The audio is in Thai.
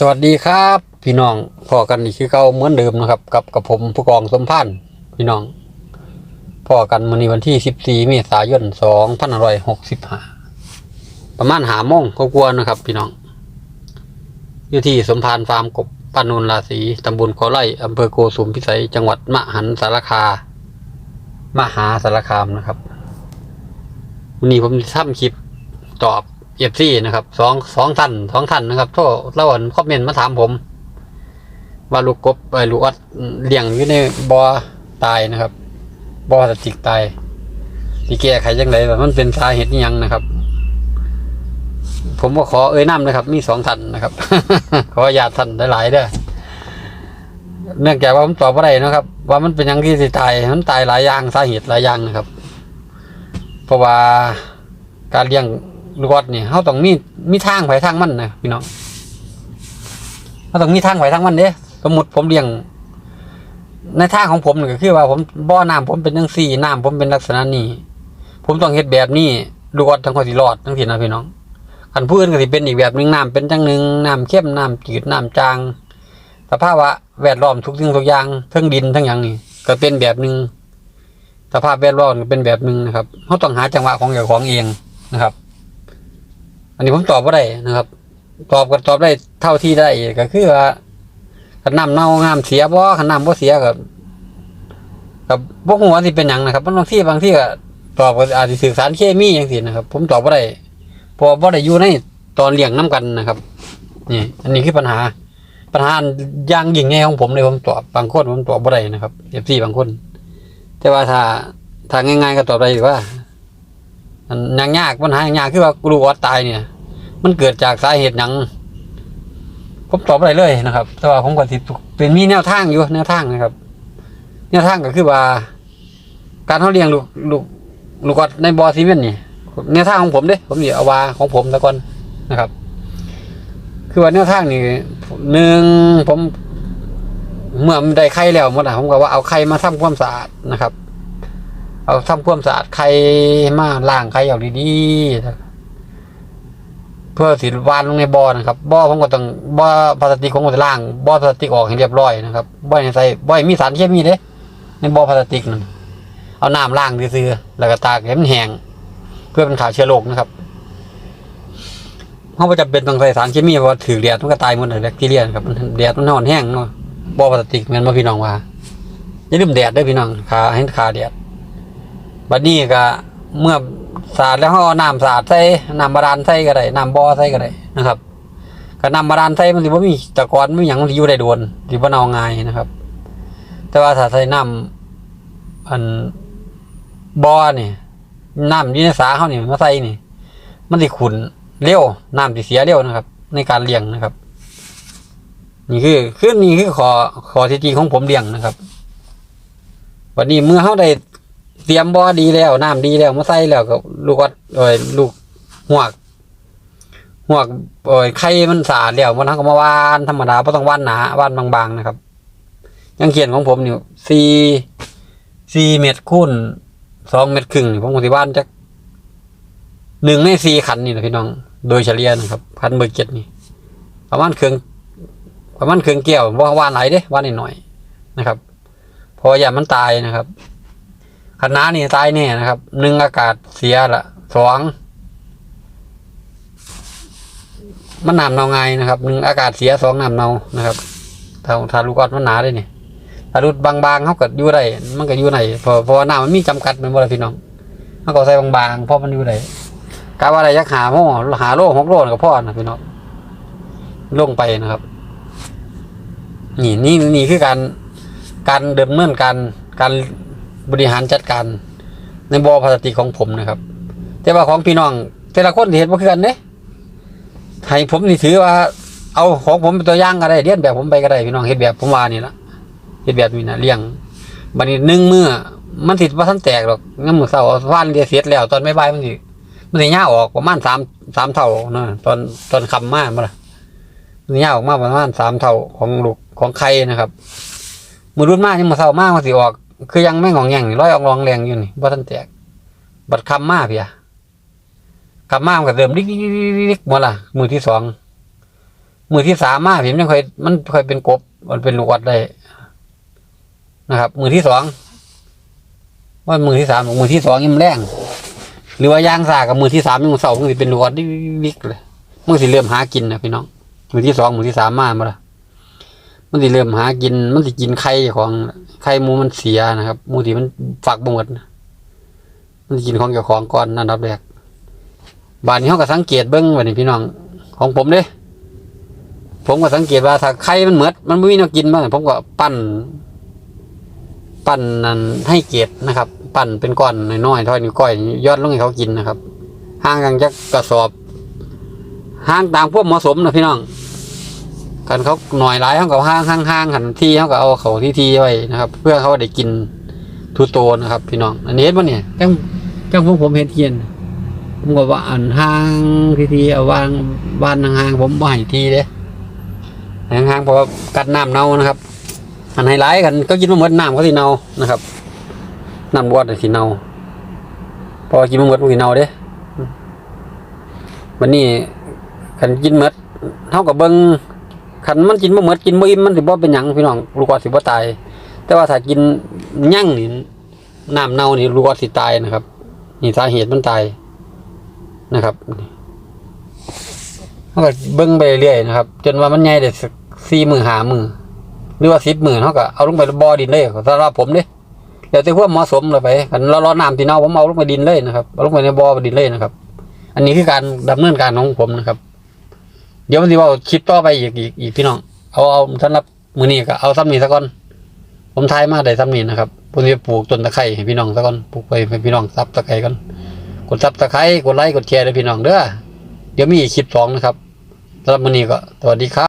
สวัสดีครับ พี่น้องพอกันอีกคือเก่าเหมือนเดิมนะครับ กับกับผมผู้กองสมพันธ์พี่น้องพอกันมื้อนี้วันที่ 14 เมษายน2565ประมาณหาโมงก็กลัวนะครับ พี่น้อง อยู่ที่สมพานฟาร์มกบปานูนราศีตำบลขอไร่อำเภอโกสุมพิสัยจังหวัดมหันสารคามหาสารคามนะครับวันนี้ผมจะทำคลิปตอบ เอฟซีนะครับสองสองท่านสองท่านนะครับโทษเล่าอันคอมเมนต์มาถามผม ว่าลูกกบไอ้ลูกอัดเลี้ยงอยู่ในบ่อตายนะครับบ่อพลาสติกตายที่แก้ไขยังไงแบบมันเป็นสาเหตุยังนะครับ ผมก็ขอเอ่ยนามนะครับ มีสองท่านนะครับ ขอญาตท่านหลายๆเด้อเนื่องจากว่าผมตอบว่าไรนะครับ ว่ามันเป็นยังที่สิตายมันตายหลายอย่างสาเหตุหลายอย่างนะครับ เพราะว่าการเลี้ยง ลูกอดนี่ยเขาต้องมีมีทางไปทางมันนะพี่น้องเขาต้องมีทางไปทางมันเด้สมมติผมเลี้ยง ในทางของผมนี่ก็คือว่าผมบ่อน้ำผมเป็นจังซี่น้ำผมเป็นลักษณะนี้ ผมต้องเฮ็ดแบบนี้ลูกอดทั้งคนสิรอดทั้งสินะพี่น้องคันผู้นก็สิเป็นอีกแบบหนึ่งน้ำเป็นจังหนึ่งน้ำเข้มน้ำจืดน้ำจางสภาพว่าแวดล้อมทุกสิ่งทุกอย่างทั้งดินทั้งอย่างนี่ก็เป็นแบบหนึ่งสภาพแวดล้อมก็เป็นแบบหนึ่งนะครับเขาต้องหาจังหวะของเจ้าของเองนะครับ อันนี้ผมตอบว่าได้นะครับ ตอบก็ตอบได้เท่าที่ได้ก็คือว่าขันน้ำเน่างามเสียบ่ขันน้ำบ่เสียกับกับพวกหัวที่เป็นหยังนะครับบางที่บางที่ก็ตอบก็อาจจะสื่อสารเคมีอย่างสินะครับ ผมตอบว่าได้เพราะว่าบ่ได้อยู่ในตอนเลี้ยงน้กันนะครับ นี่ อันนี้คือปัญหา ปัญหาอย่างยิ่งใหญ่ของผมเลยผมตอบบางคนผมตอบบ่ได้นะครับเอฟซีบางคน แต่ว่าถ้าถ้าง่ายๆก็ตอบได้ว่า อันยังยากปัญหาอย่างยากคือว่าลูกออดตายเนี่ย มันเกิดจากสาเหตุหยังผมตอบอะไรเลยนะครับ แต่ว่าผมก็สิเป็นมีแนวทางอยู่แนวทางนะครับ แนวทางก็คือว่า การเขาเลี้ยงลูกลูกลูกออดในบ่อซีเมนต์นี่แนวทางของผมเด้ผมนี่เอาว่าของผมแล้วก่อนนะครับ คือว่าแนวทางนี่หนึ่งผมเมื่อมันได้ไข่แล้วหมดอะผมก็ว่าเอาไข่มาทำความสะอาดนะครับ เอาทำความสะอาดไข่มาล้างไข่ออกดีๆเพื่อสิวานลงในบ่อนะครับบ่อผมก็ต้องบ่อพลาสติกผมก็จะล้างบ่อพลาสติกออกให้เรียบร้อยนะครับบ่อให้ใส่บ่อมีสารเคมีเด้ในบ่อพลาสติกนั่นเอาน้ำล้างซื่อแล้วก็ตากให้มันแห้งเพื่อเป็นขาเชื้อโรคนะครับเขาไม่จำเป็นต้องใส่สารเคมีเพราะถือแดดมันก็ตายหมดเลยแบคทีเรียครับมันแดดมันนอนแห้งเนาะบ่อพลาสติกแม่นบ่พี่น้องว่าอย่าลืมแดดด้วยพี่น้องขาให้ขาแดด บัดนี้ก็เมื่อสาดแล้วเขาเอาน้ำสาดใส่น้ำบาดาลใส่ก็ได้น้ำบ่อใส่ก็ได้นะครับก็น้ำบาดาลใส่มันสิบ่มีตะกอนไม่หยังมันสิอยู่ได้โดนสิบ่เนาง่ายนะครับ แต่ว่าถ้าใส่น้ำอันบ่อนี่น้ำอยู่ในสาเขานี่มาใส่นี่ มันสิขุนเร็วน้ำสิเสียเร็วนะครับ ในการเลี้ยงนะครับ นี่คือคือนี่คือขอขอที่จริงของผมเลี้ยงนะครับวันนี้เมื่อเขาได้ เตรียมบ่อดีแล้วน้ำดีแล้วมาใส่แล้วก็ลูกวัดเอ้ยลูกหวกหวกเอ้ยไข่มันสะอาดแล้วมันทั้งก็มาวานธรรมดาไม่ต้องวานหนา วานบางๆนะครับ ยังเขียนของผมนี่สี่สี่เมตรคูณสองเมตรครึ่งผมก็สิวานจักหนึ่งในสี่ขันนี่นะพี่น้อง โดยเฉลี่ยนะครับพันเบอร์เจ็ดนี่ประมาณเครื่องประมาณเครื่องแก้วว่าวานไหลเด้วานหน่อยๆนะครับ พออย่ามันตายนะครับ คณะนี่ตายแน่นะครับหนึ่งอากาศเสียละสองมันน้ำเนาไงนะครับหนึ่งอากาศเสียสองน้ำเนานะครับถ้าถ้าลูกออดมันหนาได้เนี่ถ้ารุดบางๆเขาเก็อยู่ได้มันก็อยู่ไหนเพราะเพราะว่าน้ำมันมีจำกัดเป็นบ่ละพี่น้องเขาก็ใส่บางๆเพราะมันอยู่ได้กาว่าอะไรยักหาโม่หาโลหกโลก็พอนะพี่น้องลงไปนะครับ นี่นี่นี่คือการการเดิมเนินการการ บริหารจัดการในบ่อพลาสติกของผมนะครับ แต่ว่าของพี่น้อง แต่ละคนเห็นบ่คือกันเด้ให้ผมนี่ถือว่า เอาของผมเป็นตัวอย่างก็ได้เรียนแบบผมไปก็ได้พี่น้องเฮ็ดแบบผมว่านี่ละเฮ็ดแบบนี้นะเลี้ยงบัดนี้หนึ่งเมื้อมันสิบ่ทันแตกหรอกงั้นมือเช้าว่านเดียเสร็จแล้ว ตอนบ่ายมันสิมันสิย่าออกประมาณ3 3เท่านะตอนตอนคำมาบ่ล่ะมันสิย่าออกมาประมาณ3เท่าของลูกของไข่นะครับมือรุ่นมายังมือเช้ามากมันสิออก คือยังไม่งองแงงนี่ร้อยอองรองแรงอยู่นี่บ่ทันแตกบัดคำมาเพียคำมามันก็เริ่มดิ๊กดิ๊กดิ๊กหมดละมือที่สองมือที่สามมาผมยังเคยมันเคยเป็นกบ มันเป็นลูกวัดได้นะครับ มือที่สองว่ามือที่สามมือที่สองยิ่มแรงหรือว่ายางซากับมือที่สามยังเสาร์มันสิเป็นลูกวัดดิวิกเลยมันสิเริ่มหากินนะพี่น้องมือที่สองมือที่สามมามาละ มันสิเริ่มหากิน มันสิกินไข่ของไข่หมูมันเสียนะครับหมูที่มันฝักบ่หมดนมันสิกินของเจ้าของก่อนนั่นรับแรกบานนี้เขาก็สังเกตเบิ้งวันนี้พี่น้องของผมเด้ ผมก็สังเกตว่าถ้าไข่มันเหมือดมันไม่มีแนวกินบ้างผมก็ปั้น ปั้นนั่นให้เกล็ดนะครับ ปั้นเป็นก้อนน้อยๆท่านิ้วก้อยยอดลงให้เขากินนะครับ ห่างกันจักกระสอบ ห่างตามพวกเหมาะสมนะพี่น้อง กันเขาหน่อยหลายเขาก็ห่างห่างห่างกันที่เขาก็เอาเขาที่ที่ไว้นะครับ เพื่อเขาได้กินทุโตนะครับ พี่น้อง อันนี้เห็นปะเนี่ยจังจังพวกผมเห็นเทียนผมก็ว่าอันห่างที่ที่เอาวางบ้านห่างๆผมบ่ให้ทีเด้ห่างๆเพราะว่ากัดน้ำเน่านะครับอันไฮไลท์กันก็กินมาหมดน้ำเขาสิเน่านะครับน้ำบวชสิเน่าพอกินมาหมดมันสิเน่าเด้วันนี้คันกินหมดเท่ากับเบิ้ง คันมันกินมาหมดกินบ่อิ่มมันสิบ่เป็นหยังพี่น้องลูกว่าสิบ่ตาย แต่ว่าถ้ากินยั่งนี่น้ำเน่านี่ลูกว่าสิตายนะครับ นี่สาเหตุมันตายนะครับเขาก็เบิ้งไปเรื่อยๆนะครับ จนว่ามันใหญ่ได้สักสี่มือหามือหรือว่าสิบมือเขาก็เอาลงไปบ่อดินเลยสำหรับผมเด้เดี๋ยวแต่วามเหมาะสมเลยไปกันเรารอน้ำที่เน่าผมเอาลงไปดินเลยนะครับเอาลงไปในบ่อดินเลยนะครับ อันนี้คือการดำเนินการของผมนะครับ เดี๋ยวมันสิว่าคลิปต่อไปอีกอีกอีกพี่น้อง เอาเอาสำหรับมือนี้ก็เอาซ้ำนี้ซะก่อน ผมทายมาได้ซ้ำนี้นะครับผมจะปลูกต้นตะไคร้ให้พี่น้องซะก่อนปลูกไปให้พี่น้องซับตะไคร้ก่อนกดซับตะไคร้กดไลค์กดแชร์เลยพี่น้องเด้อเดี๋ยวมีอีกคลิปสองนะครับสำหรับมือนี้ก็สวัสดีครับ